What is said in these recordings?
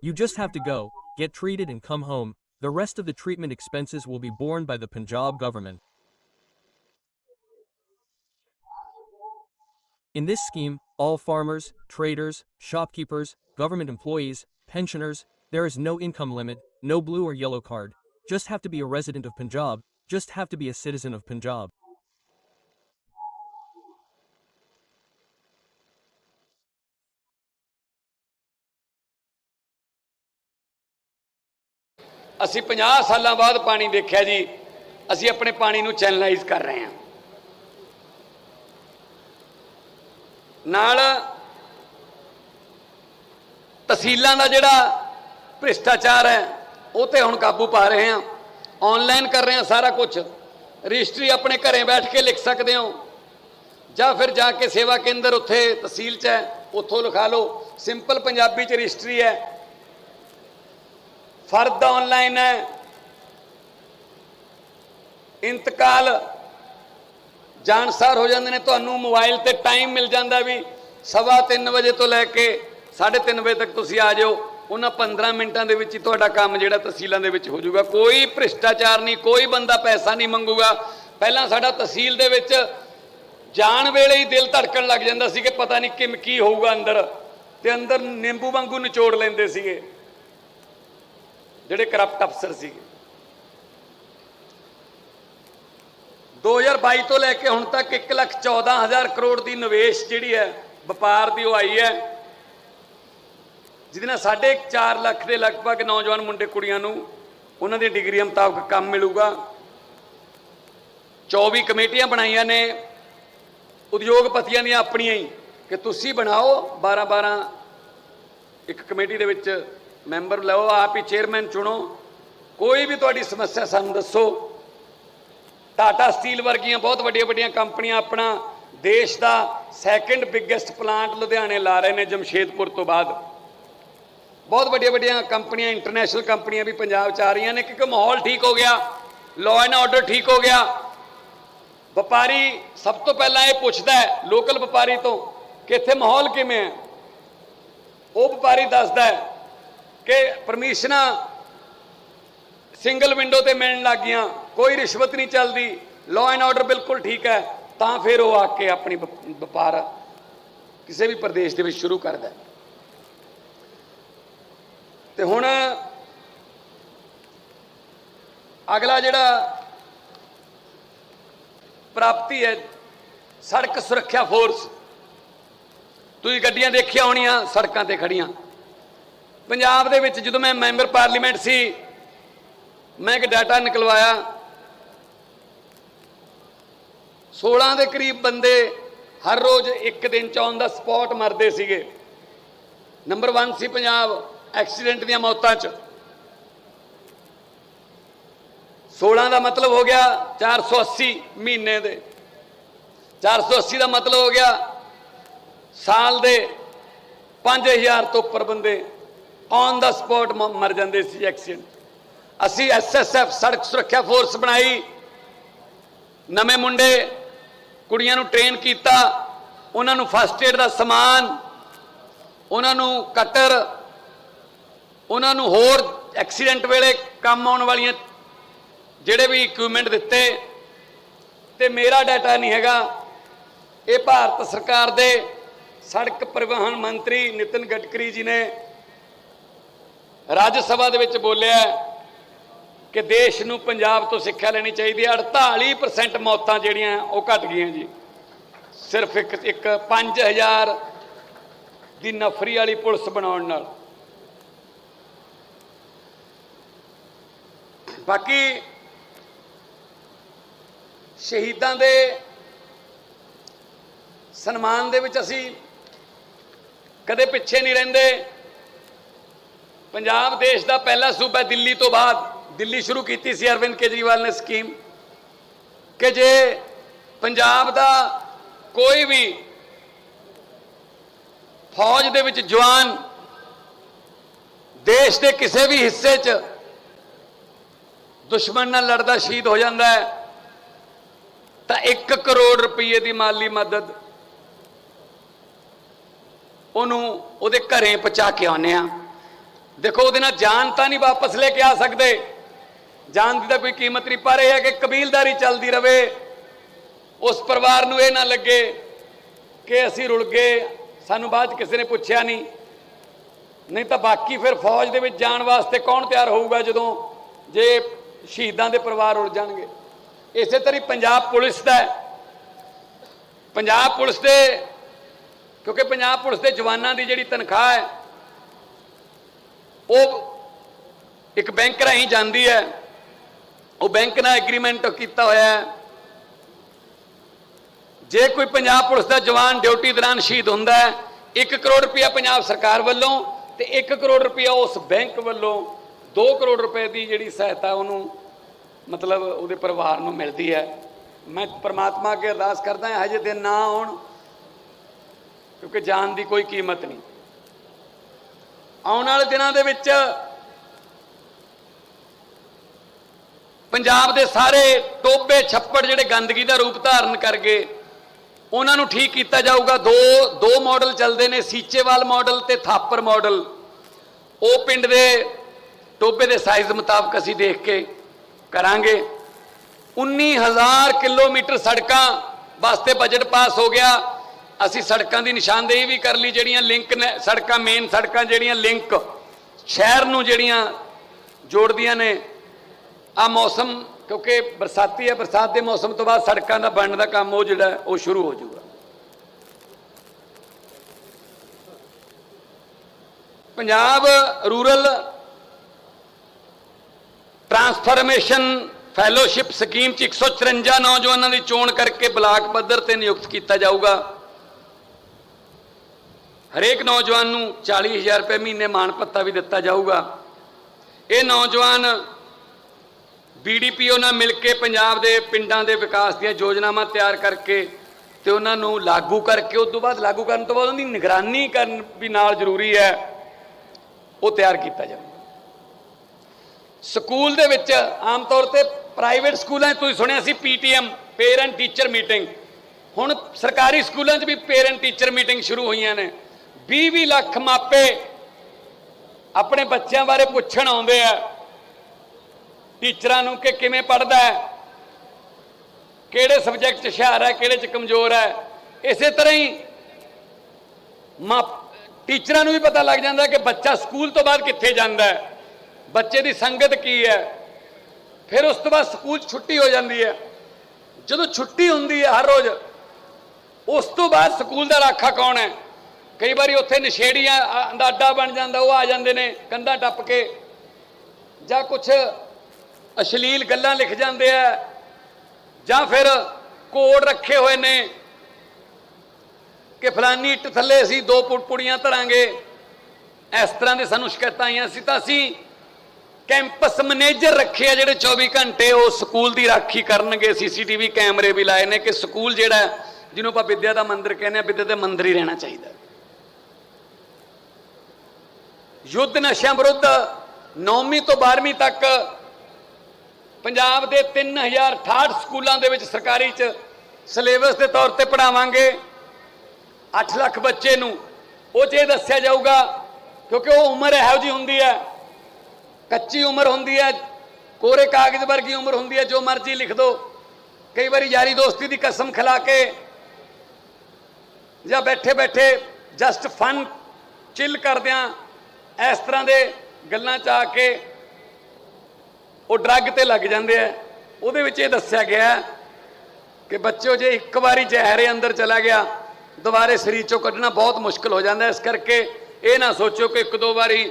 You just have to go, get treated, and come home. The rest of the treatment expenses will be borne by the Punjab government. In this scheme, all farmers, traders, shopkeepers, government employees, pensioners, there is no income limit, no blue or yellow card. Just have to be a resident of Punjab, just have to be a citizen of Punjab. ਅਸੀਂ 50 ਸਾਲਾਂ ਬਾਅਦ ਪਾਣੀ ਦੇਖਿਆ ਜੀ, ਅਸੀਂ ਆਪਣੇ ਪਾਣੀ ਨੂੰ ਚੈਨਲਾਈਜ਼ ਕਰ ਰਹੇ ਹਾਂ। ਨਾਲ ਤਹਿਸੀਲਾਂ ਦਾ ਜਿਹੜਾ ਭ੍ਰਿਸ਼ਟਾਚਾਰ ਹੈ, ਉਹ ਤੇ ਹੁਣ ਕਾਬੂ ਪਾ ਰਹੇ ਹਾਂ। ਆਨਲਾਈਨ ਕਰ ਰਹੇ ਹਾਂ ਸਾਰਾ ਕੁਝ ਰਜਿਸਟਰੀ ਆਪਣੇ ਘਰੇ ਬੈਠ ਕੇ ਲਿਖ ਸਕਦੇ ਹੋ। ਜਾਂ ਫਿਰ ਜਾ ਕੇ ਸੇਵਾ ਕੇਂਦਰ ਉੱਥੇ ਤਹਿਸੀਲ 'ਚ ਹੈ, ਉੱਥੋਂ ਲਿਖਾ ਲਓ। ਸਿੰਪਲ ਪੰਜਾਬੀ 'ਚ ਰਜਿਸਟਰੀ ਹੈ। ਫਰਦ ਆਨਲਾਈਨ ਹੈ। ਇੰਤਕਾਲ ਜਾਣਸਾਰ ਹੋ ਜਾਂਦੇ ਨੇ, ਤੁਹਾਨੂੰ ਮੋਬਾਈਲ ਤੇ ਟਾਈਮ ਮਿਲ ਜਾਂਦਾ ਵੀ ਸਵਾ 3 ਵਜੇ ਤੋਂ ਲੈ ਕੇ 3:30 ਵਜੇ ਤੱਕ ਤੁਸੀਂ ਆ ਜਾਓ। ਉਹਨਾਂ 15 ਮਿੰਟਾਂ ਦੇ ਵਿੱਚ ਹੀ ਤੁਹਾਡਾ ਕੰਮ ਜਿਹੜਾ ਤਹਿਸੀਲਾਂ ਦੇ ਵਿੱਚ ਹੋ ਜਾਊਗਾ। ਕੋਈ ਭ੍ਰਿਸ਼ਟਾਚਾਰ ਨਹੀਂ, ਕੋਈ ਬੰਦਾ ਪੈਸਾ ਨਹੀਂ ਮੰਗੂਗਾ। ਪਹਿਲਾਂ ਸਾਡਾ ਤਹਿਸੀਲ ਦੇ ਵਿੱਚ ਜਾਣ ਵੇਲੇ ਹੀ ਦਿਲ ਧੜਕਣ ਲੱਗ ਜਾਂਦਾ ਸੀ ਕਿ ਪਤਾ ਨਹੀਂ ਕਿਮ ਕੀ ਹੋਊਗਾ ਅੰਦਰ। ਤੇ ਅੰਦਰ ਨਿੰਬੂ ਵਾਂਗੂ ਨਿਚੋੜ ਲੈਂਦੇ ਸੀਗੇ। ਜਿਹੜੇ ਕਰਪਟ ਅਫਸਰ ਸੀਗੇ। 2022 ਤੋਂ ਲੈ ਕੇ ਹੁਣ ਤੱਕ 114000 ਕਰੋੜ ਦੀ ਨਿਵੇਸ਼ ਜਿਹੜੀ ਹੈ, ਵਪਾਰ ਦੀ ਉਹ ਆਈ ਹੈ। ਜਿਹਦੇ ਨਾਲ ਸਾਢੇ 4 ਲੱਖ ਦੇ ਲਗਭਗ ਨੌਜਵਾਨ ਮੁੰਡੇ ਕੁੜੀਆਂ ਨੂੰ ਉਹਨਾਂ ਦੀ ਡਿਗਰੀਆਂ ਮੁਤਾਬਕ ਕੰਮ ਮਿਲੂਗਾ। 24 ਕਮੇਟੀਆਂ ਬਣਾਈਆਂ ਨੇ। ਉਦਯੋਗਪਤੀਆਂ ਦੀਆਂ ਆਪਣੀਆਂ ਹੀ ਕਿ ਤੁਸੀਂ ਬਣਾਓ। 12 12 ਇੱਕ ਕਮੇਟੀ ਦੇ ਵਿੱਚ ਮੈਂਬਰ ਲਓ, ਆਪ ਹੀ ਚੇਅਰਮੈਨ ਚੁਣੋ। ਕੋਈ ਵੀ ਤੁਹਾਡੀ ਸਮੱਸਿਆ ਸਾਨੂੰ ਦੱਸੋ। ਟਾਟਾ ਸਟੀਲ ਵਰਗੀਆਂ ਬਹੁਤ ਵੱਡੀਆਂ ਵੱਡੀਆਂ ਕੰਪਨੀਆਂ ਆਪਣਾ ਦੇਸ਼ ਦਾ ਸੈਕੰਡ ਬਿਗੇਸਟ ਪਲਾਂਟ ਲੁਧਿਆਣੇ ਲਾ ਰਹੇ ਨੇ ਜਮਸ਼ੇਦਪੁਰ ਤੋਂ ਬਾਅਦ। ਬਹੁਤ ਵੱਡੀਆਂ ਵੱਡੀਆਂ ਕੰਪਨੀਆਂ ਇੰਟਰਨੈਸ਼ਨਲ ਕੰਪਨੀਆਂ ਵੀ ਪੰਜਾਬ 'ਚ ਆ ਰਹੀਆਂ ਨੇ, ਕਿਉਂਕਿ ਮਾਹੌਲ ਠੀਕ ਹੋ ਗਿਆ ਲਾਅ ਐਂਡ ਆਰਡਰ ਠੀਕ ਹੋ ਗਿਆ। ਵਪਾਰੀ ਸਭ ਤੋਂ ਪਹਿਲਾਂ ਇਹ ਪੁੱਛਦਾ ਹੈ ਲੋਕਲ ਵਪਾਰੀ ਤੋਂ, ਕਿ ਇੱਥੇ ਮਾਹੌਲ ਕਿਵੇਂ ਹੈ? ਉਹ ਵਪਾਰੀ ਦੱਸਦਾ ਹੈ ਕਿ ਪਰਮਿਸ਼ਨਾਂ ਸਿੰਗਲ ਵਿੰਡੋ ਤੇ ਮਿਲਣ ਲੱਗ ਗਈਆਂ, ਕੋਈ ਰਿਸ਼ਵਤ ਨਹੀਂ ਚੱਲਦੀ ਲਾਅ ਐਂਡ ਆਰਡਰ ਬਿਲਕੁਲ ਠੀਕ ਹੈ, ਤਾਂ ਫਿਰ ਉਹ ਆ ਕੇ ਆਪਣੀ ਵਪਾਰ ਕਿਸੇ ਵੀ ਪ੍ਰਦੇਸ਼ ਦੇ ਵਿੱਚ ਸ਼ੁਰੂ ਕਰਦਾ ਹੈ। ਤੇ ਹੁਣ ਅਗਲਾ ਜਿਹੜਾ ਪ੍ਰਾਪਤੀ ਹੈ, ਸੜਕ ਸੁਰੱਖਿਆ ਫੋਰਸ ਤੁਸੀਂ ਗੱਡੀਆਂ ਦੇਖੀਆਂ ਹੋਣੀਆਂ, ਸੜਕਾਂ ਤੇ ਖੜੀਆਂ ਪੰਜਾਬ ਦੇ ਵਿੱਚ ਜਦੋਂ ਮੈਂ ਮੈਂਬਰ ਪਾਰਲੀਮੈਂਟ ਸੀ, ਮੈਂ ਇੱਕ ਡਾਟਾ ਨਿਕਲਵਾਇਆ। 16 ਦੇ ਕਰੀਬ ਬੰਦੇ ਹਰ ਰੋਜ਼ ਇੱਕ ਦਿਨ ਚ ਔਨ ਦਾ ਸਪੌਟ ਮਰਦੇ ਸੀਗੇ। ਨੰਬਰ 1 ਸੀ ਪੰਜਾਬ ਐਕਸੀਡੈਂਟ ਦੀਆਂ ਮੌਤਾਂ ਚ। 16 ਦਾ ਮਤਲਬ ਹੋ ਗਿਆ 480 ਮਹੀਨੇ ਦੇ। 480 ਦਾ ਮਤਲਬ ਹੋ ਗਿਆ ਸਾਲ ਦੇ 5000 ਤੋਂ ਉੱਪਰ ਬੰਦੇ ਔਨ ਦਾ ਸਪੌਟ ਮਰ ਜਾਂਦੇ ਸੀ ਐਕਸੀਡੈਂਟ ਅਸੀਂ ਐਸਐਸਐਫ ਸੜਕ ਸੁਰੱਖਿਆ ਫੋਰਸ ਬਣਾਈ। ਨਵੇਂ ਮੁੰਡੇ, ਕੁੜੀਆਂ ਨੂੰ ਟ੍ਰੇਨ ਕੀਤਾ। ਉਹਨਾਂ ਨੂੰ ਫਸਟ ਏਡ ਦਾ ਸਮਾਨ, ਉਹਨਾਂ ਨੂੰ ਕਟਰ ਉਹਨਾਂ ਨੂੰ ਹੋਰ ਐਕਸੀਡੈਂਟ ਵੇਲੇ ਕੰਮ ਆਉਣ ਵਾਲੀਆਂ ਜਿਹੜੇ ਵੀ ਇਕਵਿਪਮੈਂਟ ਦਿੱਤੇ। ਤੇ ਮੇਰਾ ਡਾਟਾ ਨਹੀਂ ਹੈਗਾ। ਇਹ ਭਾਰਤ ਸਰਕਾਰ ਦੇ ਸੜਕ ਪਰਿਵਹਨ ਮੰਤਰੀ ਨਿਤਿਨ ਗਡਕਰੀ ਜੀ ਨੇ ਰਾਜ ਸਭਾ ਦੇ ਵਿੱਚ ਬੋਲਿਆ ਕਿ ਦੇਸ਼ ਨੂੰ ਪੰਜਾਬ ਤੋਂ ਸਿੱਖਿਆ ਲੈਣੀ ਚਾਹੀਦੀ ਹੈ। 48% ਮੌਤਾਂ ਜਿਹੜੀਆਂ ਉਹ ਘਟ ਗਈਆਂ ਜੀ। ਸਿਰਫ ਇੱਕ ਇੱਕ 5000 ਦੀ ਨਫਰੀ ਵਾਲੀ ਪੁਲਿਸ ਬਣਾਉਣ ਨਾਲ। ਬਾਕੀ ਸ਼ਹੀਦਾਂ ਦੇ ਸਨਮਾਨ ਦੇ ਵਿੱਚ ਅਸੀਂ ਕਦੇ ਪਿੱਛੇ ਨਹੀਂ ਰਹਿੰਦੇ। ਪੰਜਾਬ ਦੇਸ਼ ਦਾ ਪਹਿਲਾ ਸੂਬਾ ਦਿੱਲੀ ਤੋਂ ਬਾਅਦ। ਦਿੱਲੀ ਸ਼ੁਰੂ ਕੀਤੀ ਸੀ ਅਰਵਿੰਦ ਕੇਜਰੀਵਾਲ ਨੇ ਸਕੀਮ ਕਿ ਜੇ ਪੰਜਾਬ ਦਾ ਕੋਈ ਵੀ ਫੌਜ ਦੇ ਵਿੱਚ ਜਵਾਨ ਦੇਸ਼ ਦੇ ਕਿਸੇ ਵੀ ਹਿੱਸੇ 'ਚ ਦੁਸ਼ਮਣ ਨਾਲ ਲੜਦਾ, ਸ਼ਹੀਦ ਹੋ ਜਾਂਦਾ ਹੈ, ਤਾਂ 1 ਕਰੋੜ ਰੁਪਏ ਦੀ ਮਾਲੀ ਮਦਦ ਉਹਨੂੰ ਉਹਦੇ ਘਰੇ ਪਹੁੰਚਾ ਕੇ ਆਉਂਦੇ ਆ ਦੇਖੋ ਉਹਦੇ ਨਾਲ ਜਾਨ ਤਾਂ ਨਹੀਂ ਵਾਪਸ ਲੈ ਕੇ ਆ ਸਕਦੇ। ਜਾਨ ਦੀ ਤਾਂ ਕੋਈ ਕੀਮਤ ਨਹੀਂ, ਪਰ ਇਹ ਹੈ ਕਿ ਕਬੀਲਦਾਰੀ ਚੱਲਦੀ ਰਵੇ। ਉਸ ਪਰਿਵਾਰ ਨੂੰ ਇਹ ਨਾ ਲੱਗੇ ਕਿ ਅਸੀਂ ਰੁਲ ਗਏ, ਸਾਨੂੰ ਬਾਅਦ 'ਚ ਕਿਸੇ ਨੇ ਪੁੱਛਿਆ ਨਹੀਂ। ਨਹੀਂ ਤਾਂ ਬਾਕੀ ਫਿਰ ਫੌਜ ਦੇ ਵਿੱਚ ਜਾਣ ਵਾਸਤੇ ਕੌਣ ਤਿਆਰ ਹੋਊਗਾ ਜਦੋਂ ਜੇ ਸ਼ਹੀਦਾਂ ਦੇ ਪਰਿਵਾਰ ਉੜ ਜਾਣਗੇ? ਇਸੇ ਤਰ੍ਹਾਂ ਹੀ ਪੰਜਾਬ ਪੁਲਿਸ ਦਾ ਪੰਜਾਬ ਪੁਲਿਸ ਦੇ, ਕਿਉਂਕਿ ਪੰਜਾਬ ਪੁਲਿਸ ਦੇ ਜਵਾਨਾਂ ਦੀ ਜਿਹੜੀ ਤਨਖਾਹ ਹੈ ਉਹ ਇੱਕ ਬੈਂਕ ਰਾਹੀਂ ਜਾਂਦੀ ਹੈ। ਉਹ ਬੈਂਕ ਨਾਲ ਐਗਰੀਮੈਂਟ ਕੀਤਾ ਹੋਇਆ ਹੈ। ਜੇ ਕੋਈ ਪੰਜਾਬ ਪੁਲਿਸ ਦਾ ਜਵਾਨ ਡਿਊਟੀ ਦੌਰਾਨ ਸ਼ਹੀਦ ਹੁੰਦਾ ਹੈ 1 ਕਰੋੜ ਰੁਪਇਆ ਪੰਜਾਬ ਸਰਕਾਰ ਵੱਲੋਂ ਤੇ 1 ਕਰੋੜ ਰੁਪਇਆ ਉਸ ਬੈਂਕ ਵੱਲੋਂ 2 ਕਰੋੜ ਰੁਪਏ ਦੀ ਜਿਹੜੀ ਸਹਾਇਤਾ ਉਹਨੂੰ ਮਤਲਬ ਉਹਦੇ ਪਰਿਵਾਰ ਨੂੰ ਮਿਲਦੀ ਹੈ। ਮੈਂ ਪ੍ਰਮਾਤਮਾ ਅੱਗੇ ਅਰਦਾਸ ਕਰਦਾ ਹਾਂ, ਹਜੇ ਦਿਨ ਨਾ ਆਉਣ, ਕਿਉਂਕਿ ਜਾਨ ਦੀ ਕੋਈ ਕੀਮਤ ਨਹੀਂ। ਆਉਣ ਵਾਲੇ ਦਿਨਾਂ ਦੇ ਵਿੱਚ ਪੰਜਾਬ ਦੇ ਸਾਰੇ ਟੋਬੇ ਛੱਪੜ ਜਿਹੜੇ ਗੰਦਗੀ ਦਾ ਰੂਪ ਧਾਰਨ ਕਰ ਗਏ ਉਹਨਾਂ ਨੂੰ ਠੀਕ ਕੀਤਾ ਜਾਊਗਾ। ਦੋ ਦੋ ਮਾਡਲ ਚੱਲਦੇ ਨੇ, ਸੀਚੇਵਾਲ ਮਾਡਲ ਤੇ ਥਾਪਰ ਮਾਡਲ ਉਹ ਪਿੰਡ ਦੇ ਟੋਬੇ ਦੇ ਸਾਈਜ਼ ਮੁਤਾਬਕ ਅਸੀਂ ਦੇਖ ਕੇ ਕਰਾਂਗੇ। 19000 ਕਿਲੋਮੀਟਰ ਸੜਕਾਂ ਵਾਸਤੇ ਬਜਟ ਪਾਸ ਹੋ ਗਿਆ। ਅਸੀਂ ਸੜਕਾਂ ਦੀ ਨਿਸ਼ਾਨਦੇਹੀ ਵੀ ਕਰ ਲਈ, ਜਿਹੜੀਆਂ ਲਿੰਕ ਨੇ, ਸੜਕਾਂ ਮੇਨ ਸੜਕਾਂ ਜਿਹੜੀਆਂ ਲਿੰਕ ਸ਼ਹਿਰ ਨੂੰ ਜਿਹੜੀਆਂ ਜੋੜਦੀਆਂ ਨੇ ਆ ਮੌਸਮ, ਕਿਉਂਕਿ ਬਰਸਾਤੀ ਹੈ, ਬਰਸਾਤ ਦੇ ਮੌਸਮ ਤੋਂ ਬਾਅਦ ਸੜਕਾਂ ਦਾ ਬਣਨ ਦਾ ਕੰਮ ਉਹ ਜਿਹੜਾ, ਉਹ ਸ਼ੁਰੂ ਹੋ ਜਾਊਗਾ। Punjab rural transformation fellowship scheme ਚ 154 ਨੌਜਵਾਨਾਂ ਦੀ ਚੋਣ ਕਰਕੇ ਬਲਾਕ ਪੱਧਰ ਤੇ ਨਿਯੁਕਤ ਕੀਤਾ ਜਾਊਗਾ। ਹਰੇਕ ਨੌਜਵਾਨ ਨੂੰ 40000 ਰੁਪਏ ਮਹੀਨੇ ਮਾਣ ਭੱਤਾ ਵੀ ਦਿੱਤਾ ਜਾਊਗਾ। ਇਹ ਨੌਜਵਾਨ ਬੀਡੀਪੀਓ ਨਾਲ ਮਿਲ ਕੇ ਪੰਜਾਬ ਦੇ ਪਿੰਡਾਂ ਦੇ ਵਿਕਾਸ ਦੀਆਂ ਯੋਜਨਾਵਾਂ ਤਿਆਰ ਕਰਕੇ ਤੇ ਉਹਨਾਂ ਨੂੰ ਲਾਗੂ ਕਰਕੇ, ਉਸ ਤੋਂ ਬਾਅਦ ਲਾਗੂ ਕਰਨ ਤੋਂ ਬਾਅਦ ਉਹਦੀ ਨਿਗਰਾਨੀ ਕਰਨ ਵੀ ਨਾਲ ਜ਼ਰੂਰੀ ਹੈ, ਉਹ ਤਿਆਰ ਕੀਤਾ ਜਾਵੇ ਸਕੂਲ ਦੇ ਵਿੱਚ ਆਮ ਤੌਰ ਤੇ ਪ੍ਰਾਈਵੇਟ ਸਕੂਲਾਂ 'ਚ ਤੁਸੀਂ ਸੁਣਿਆ ਸੀ ਪੀਟੀਐਮ ਪੇਰੈਂਟ ਟੀਚਰ ਮੀਟਿੰਗ ਹੁਣ ਸਰਕਾਰੀ ਸਕੂਲਾਂ 'ਚ ਵੀ ਪੇਰੈਂਟ ਟੀਚਰ ਮੀਟਿੰਗ ਸ਼ੁਰੂ ਹੋਈਆਂ ਨੇ। 20-20 ਲੱਖ ਮਾਪੇ ਆਪਣੇ ਬੱਚਿਆਂ ਬਾਰੇ ਪੁੱਛਣ ਆਉਂਦੇ ਆ। ਟੀਚਰਾਂ ਨੂੰ ਕਿ ਕਿਵੇਂ ਪੜਦਾ ਹੈ? ਕਿਹੜੇ ਸਬਜੈਕਟ 'ਚ ਹੁਸ਼ਿਆਰ ਹੈ, ਕਿਹੜੇ 'ਚ ਕਮਜ਼ੋਰ ਹੈ? ਇਸੇ ਤਰ੍ਹਾਂ ਹੀ ਮਾਂ ਟੀਚਰਾਂ ਨੂੰ ਵੀ ਪਤਾ ਲੱਗ ਜਾਂਦਾ ਕਿ ਬੱਚਾ ਸਕੂਲ ਤੋਂ ਬਾਅਦ ਕਿੱਥੇ ਜਾਂਦਾ ਹੈ? ਬੱਚੇ ਦੀ ਸੰਗਤ ਕੀ ਹੈ? ਫਿਰ ਉਸ ਤੋਂ ਬਾਅਦ ਸਕੂਲ 'ਚ ਛੁੱਟੀ ਹੋ ਜਾਂਦੀ ਹੈ। ਜਦੋਂ ਛੁੱਟੀ ਹੁੰਦੀ ਹੈ ਹਰ ਰੋਜ਼, ਉਸ ਤੋਂ ਬਾਅਦ ਸਕੂਲ ਦਾ ਰਾਖਾ ਕੌਣ ਹੈ? ਕਈ ਵਾਰੀ ਉੱਥੇ ਨਸ਼ੇੜੀਆਂ ਆ- ਦਾ ਅੱਡਾ ਬਣ ਜਾਂਦਾ, ਉਹ ਆ ਜਾਂਦੇ ਨੇ, ਕੰਧਾਂ ਟੱਪ ਕੇ। ਜਾਂ ਕੁਝ ਅਸ਼ਲੀਲ ਗੱਲਾਂ ਲਿਖ ਜਾਂਦੇ ਆ, ਜਾਂ ਫਿਰ ਕੋਡ ਰੱਖੇ ਹੋਏ ਨੇ ਕਿ ਫਲਾਨੀ ਇੱਟ ਥੱਲੇ ਅਸੀਂ ਦੋ ਪੁ- ਪੁੜੀਆਂ ਧਰਾਂਗੇ। ਇਸ ਤਰ੍ਹਾਂ ਦੇ ਸਾਨੂੰ ਸ਼ਿਕਾਇਤਾਂ ਆਈਆਂ ਸੀ, ਤਾਂ ਅਸੀਂ ਕੈਂਪਸ ਮੈਨੇਜਰ ਰੱਖੇ ਆ ਜਿਹੜੇ 24 ਘੰਟੇ ਉਹ ਸਕੂਲ ਦੀ ਰਾਖੀ ਕਰਨਗੇ। ਸੀਸੀਟੀਵੀ ਕੈਮਰੇ ਵੀ ਲਾਏ ਨੇ ਕਿ ਸਕੂਲ ਜਿਹੜਾ, ਜਿਹਨੂੰ ਆਪਾਂ ਵਿੱਦਿਆ ਦਾ ਮੰਦਿਰ ਕਹਿੰਦੇ ਆ, ਵਿੱਦਿਆ ਦਾ ਮੰਦਿਰ ਹੀ ਰਹਿਣਾ ਚਾਹੀਦਾ। ਯੁੱਧ ਨਸ਼ਿਆਂ ਵਿਰੁੱਧ 9ਵੀਂ ਤੋਂ 12ਵੀਂ ਤੱਕ ਪੰਜਾਬ ਦੇ 3068 ਸਕੂਲਾਂ ਦੇ ਵਿੱਚ ਸਰਕਾਰੀ ਚ ਸਿਲੇਬਸ ਦੇ ਤੌਰ ਤੇ ਪੜਾਵਾਂਗੇ 8 ਲੱਖ ਬੱਚੇ ਨੂੰ ਉਹ 'ਚ ਇਹ ਦੱਸਿਆ ਜਾਊਗਾ, ਕਿਉਂਕਿ ਉਹ ਉਮਰ ਇਹੋ ਜੀ ਹੁੰਦੀ ਹੈ, ਕੱਚੀ ਉਮਰ ਹੁੰਦੀ ਹੈ, ਕੋਰੇ ਕਾਗਜ਼ ਵਰਗੀ ਉਮਰ ਹੁੰਦੀ ਹੈ, ਜੋ ਮਰਜ਼ੀ ਲਿਖ ਦੋ। ਕਈ ਵਾਰੀ ਯਾਰੀ ਦੋਸਤੀ ਦੀ ਕਸਮ ਖਿਲਾ ਕੇ ਜਾਂ ਬੈਠੇ ਬੈਠੇ ਜਸਟ ਫਨ ਚਿਲ ਕਰਦਿਆਂ ਇਸ ਤਰ੍ਹਾਂ ਦੇ ਗੱਲਾਂ ਚ ਆ ਕੇ ਉਹ ਡਰੱਗ ਤੇ ਲੱਗ ਜਾਂਦੇ ਆ। ਉਹਦੇ ਵਿੱਚ ਇਹ ਦੱਸਿਆ ਗਿਆ ਹੈ ਕਿ ਬੱਚਿਓ, ਜੇ ਇੱਕ ਵਾਰੀ ਜ਼ਹਿਰੇ ਅੰਦਰ ਚਲਾ ਗਿਆ, ਦੁਬਾਰੇ ਸਰੀਰ ਚੋਂ ਕੱਢਣਾ ਬਹੁਤ ਮੁਸ਼ਕਲ ਹੋ ਜਾਂਦਾ ਇਸ ਕਰਕੇ ਇਹ ਨਾ ਸੋਚੋ ਕਿ ਇੱਕ ਦੋ ਵਾਰੀ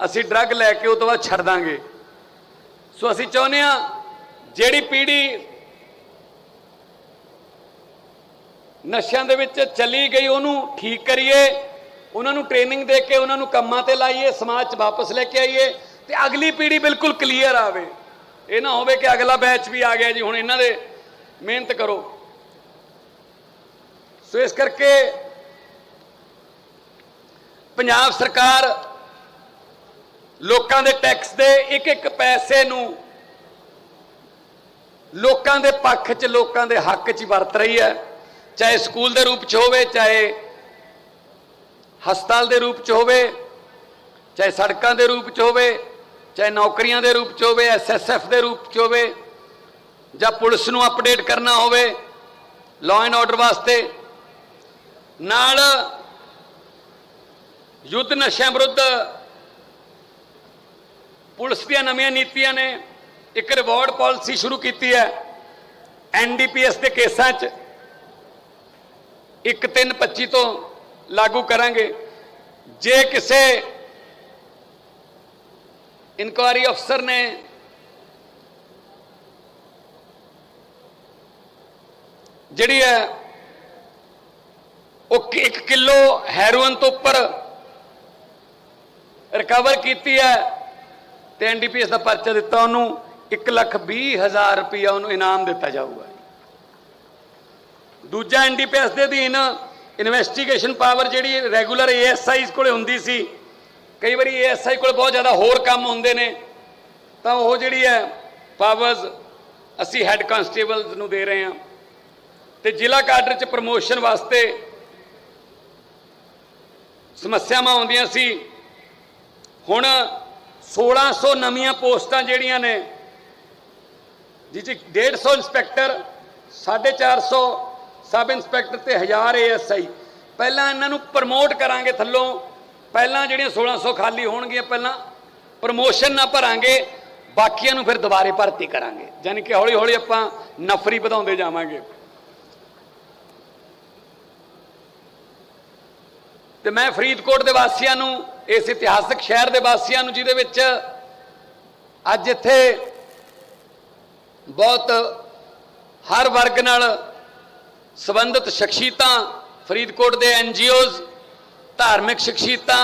ਅਸੀਂ ਡਰੱਗ ਲੈ ਕੇ ਉਹ ਤੋਂ ਬਾਅਦ ਛੱਡ ਦਾਂਗੇ। ਸੋ ਅਸੀਂ ਚਾਹੁੰਦੇ ਹਾਂ ਜਿਹੜੀ ਪੀੜ੍ਹੀ ਨਸ਼ਿਆਂ ਦੇ ਵਿੱਚ ਚਲੀ ਗਈ, ਉਹਨੂੰ ਠੀਕ ਕਰੀਏ। ਉਹਨਾਂ ਨੂੰ ਟ੍ਰੇਨਿੰਗ ਦੇ ਕੇ ਉਹਨਾਂ ਨੂੰ ਕੰਮਾਂ ਤੇ ਲਾਈਏ, ਸਮਾਜ 'ਚ ਵਾਪਸ ਲੈ ਕੇ ਆਈਏ ਤੇ ਅਗਲੀ ਪੀੜ੍ਹੀ ਬਿਲਕੁਲ ਕਲੀਅਰ ਆਵੇ। ਇਹ ਨਾ ਹੋਵੇ ਕਿ ਅਗਲਾ ਬੈਚ ਵੀ ਆ ਗਿਆ ਜੀ, ਹੁਣ ਇਹਨਾਂ ਦੇ ਮਿਹਨਤ ਕਰੋ। ਸੋ ਇਸ ਕਰਕੇ ਪੰਜਾਬ ਸਰਕਾਰ ਲੋਕਾਂ ਦੇ ਟੈਕਸ ਦੇ ਇੱਕ ਇੱਕ ਪੈਸੇ ਨੂੰ ਲੋਕਾਂ ਦੇ ਪੱਖ 'ਚ, ਲੋਕਾਂ ਦੇ ਹੱਕ 'ਚ ਵਰਤ ਰਹੀ ਹੈ। ਚਾਹੇ ਸਕੂਲ ਦੇ ਰੂਪ 'ਚ ਹੋਵੇ, ਚਾਹੇ ਹਸਪਤਾਲ ਦੇ ਰੂਪ 'ਚ ਹੋਵੇ, ਚਾਹੇ ਸੜਕਾਂ ਦੇ ਰੂਪ ਚ ਹੋਵੇ, ਚਾਹੇ ਨੌਕਰੀਆਂ ਦੇ ਰੂਪ ਚ ਹੋਵੇ ਐਸਐਸਐਫ ਦੇ ਰੂਪ ਚ ਹੋਵੇ, ਜਾਂ ਪੁਲਿਸ ਨੂੰ ਅਪਡੇਟ ਕਰਨਾ ਹੋਵੇ ਲਾਅ ਐਂਡ ਆਰਡਰ ਵਾਸਤੇ, ਨਾਲ ਯੁੱਧ ਨਸ਼ਿਆਂ ਵਿਰੁੱਧ ਪੁਲਿਸ ਦੀਆਂ ਨਵੀਆਂ ਨੀਤੀਆਂ ਨੇ, ਇੱਕ ਰਿਵਾਰਡ ਪਾਲਿਸੀ ਸ਼ੁਰੂ ਕੀਤੀ ਹੈ ਐਨਡੀਪੀਐਸ ਦੇ ਕੇਸਾਂ 'ਚ 1/3/25 ਤੋਂ ਲਾਗੂ ਕਰਾਂਗੇ। ਜੇ ਕਿਸੇ ਇਨਕੁਆਰੀ ਅਫਸਰ ਨੇ ਜਿਹੜੀ ਹੈ, ਉਹ 1 ਕਿਲੋ ਹੈਰੋਇਨ ਤੋਂ ਉੱਪਰ ਰਿਕਵਰ ਕੀਤੀ ਹੈ ਤੇ ਐਨਡੀਪੀਐਸ ਦਾ ਪਰਚਾ ਦਿੱਤਾ ਉਹਨੂੰ 1 ਲੱਖ 20 ਹਜ਼ਾਰ ਰੁਪਇਆ ਉਹਨੂੰ ਇਨਾਮ ਦਿੱਤਾ ਜਾਊਗਾ। ਦੂਜਾ ਐਨਡੀਪੀਐਸ ਦੇ ਅਧੀਨ ਇਨਵੈਸਟੀਗੇਸ਼ਨ ਪਾਵਰ ਜਿਹੜੀ ਰੈਗੂਲਰ ਏਐਸਆਈਜ਼ ਕੋਲੇ ਹੁੰਦੀ ਸੀ, ਕਈ ਵਾਰੀ ਏਐਸਆਈ ਕੋਲ ਬਹੁਤ ਜ਼ਿਆਦਾ ਹੋਰ ਕੰਮ ਹੁੰਦੇ ਨੇ, ਤਾਂ ਉਹ ਜਿਹੜੀ ਹੈ ਪਾਵਰਸ ਅਸੀਂ ਹੈੱਡ ਕਾਂਸਟੇਬਲਸ ਨੂੰ ਦੇ ਰਹੇ ਹਾਂ। ਤੇ ਜ਼ਿਲ੍ਹਾ ਕਾਡਰ ਚ ਪ੍ਰਮੋਸ਼ਨ ਵਾਸਤੇ ਸਮੱਸਿਆਵਾਂ ਆਉਂਦੀਆਂ ਸੀ। ਹੁਣ 1600 ਨਵੀਆਂ ਪੋਸਟਾਂ ਜਿਹੜੀਆਂ ਨੇ, ਜਿਹ 'ਚ 150 ਇੰਸਪੈਕਟਰ 450 ਸਬ ਇੰਸਪੈਕਟਰ ਤੇ 1000 ਏਐਸਆਈ। ਪਹਿਲਾਂ ਇਹਨਾਂ ਨੂੰ ਪ੍ਰਮੋਟ ਕਰਾਂਗੇ ਥੱਲੋਂ। ਪਹਿਲਾਂ ਜਿਹੜੀਆਂ 1600 ਖਾਲੀ ਹੋਣਗੀਆਂ, ਪਹਿਲਾਂ ਪ੍ਰਮੋਸ਼ਨ ਨਾ ਭਰਾਂਗੇ, ਬਾਕੀਆਂ ਨੂੰ ਫਿਰ ਦੁਬਾਰੇ ਭਰਤੀ ਕਰਾਂਗੇ। ਯਾਨੀ ਕਿ ਹੌਲੀ ਹੌਲੀ ਆਪਾਂ ਨਫਰੀ ਵਧਾਉਂਦੇ ਜਾਵਾਂਗੇ। ਤੇ ਮੈਂ ਫਰੀਦਕੋਟ ਦੇ ਵਾਸੀਆਂ ਨੂੰ, ਇਸ ਇਤਿਹਾਸਕ ਸ਼ਹਿਰ ਦੇ ਵਾਸੀਆਂ ਨੂੰ, ਜਿਹਦੇ ਵਿੱਚ ਅੱਜ ਇੱਥੇ ਬਹੁਤ ਹਰ ਵਰਗ ਨਾਲ ਸੰਬੰਧਿਤ ਸ਼ਖਸੀਅਤਾਂ, ਫਰੀਦਕੋਟ ਦੇ ਐਨਜੀਓਜ਼ ਧਾਰਮਿਕ ਸ਼ਖਸੀਅਤਾਂ,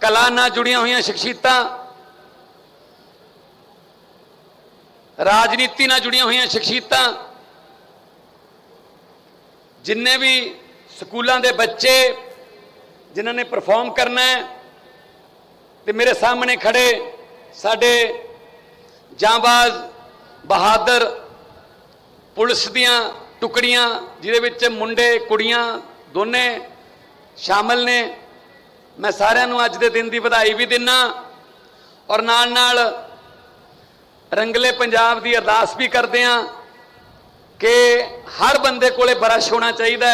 ਕਲਾ ਨਾਲ ਜੁੜੀਆਂ ਹੋਈਆਂ ਸ਼ਖਸੀਅਤਾਂ, ਰਾਜਨੀਤੀ ਨਾਲ ਜੁੜੀਆਂ ਹੋਈਆਂ ਸ਼ਖਸੀਅਤਾਂ, ਜਿੰਨੇ ਵੀ ਸਕੂਲਾਂ ਦੇ ਬੱਚੇ ਜਿਨ੍ਹਾਂ ਨੇ ਪਰਫਾਰਮ ਕਰਨਾ ਹੈ ਤੇ ਮੇਰੇ ਸਾਹਮਣੇ ਖੜੇ ਸਾਡੇ ਜਾਂਬਾਜ਼ ਬਹਾਦਰ ਪੁਲਿਸ ਦੀਆਂ ਟੁਕੜੀਆਂ ਜਿਹਦੇ ਵਿੱਚ ਮੁੰਡੇ, ਕੁੜੀਆਂ ਦੋਨੇ ਸ਼ਾਮਲ ਨੇ। ਮੈਂ ਸਾਰਿਆਂ ਨੂੰ ਅੱਜ ਦੇ ਦਿਨ ਦੀ ਵਧਾਈ ਵੀ ਦਿੰਨਾ ਔਰ ਨਾਲ ਨਾਲ ਰੰਗਲੇ ਪੰਜਾਬ ਦੀ ਅਰਦਾਸ ਵੀ ਕਰਦੇ ਹਾਂ ਕਿ ਹਰ ਬੰਦੇ ਕੋਲੇ ਬਰਸ਼ ਹੋਣਾ ਚਾਹੀਦਾ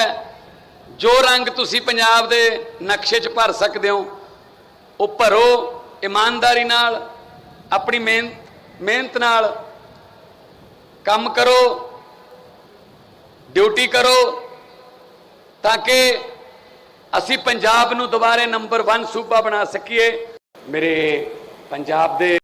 ਜੋ ਰੰਗ ਤੁਸੀਂ ਪੰਜਾਬ ਦੇ ਨਕਸ਼ੇ 'ਚ ਭਰ ਸਕਦੇ ਹੋ, ਉਹ ਭਰੋ ਇਮਾਨਦਾਰੀ ਨਾਲ, ਆਪਣੀ ਮਿਹਨਤ ਮਿਹਨਤ ਨਾਲ ਕੰਮ ਕਰੋ। ਡਿਊਟੀ ਕਰੋ ਤਾਂ ਕਿ ਅਸੀਂ ਪੰਜਾਬ ਨੂੰ ਦੁਬਾਰੇ ਨੰਬਰ 1 ਸੂਬਾ ਬਣਾ ਸਕੀਏ। ਮੇਰੇ ਪੰਜਾਬ ਦੇ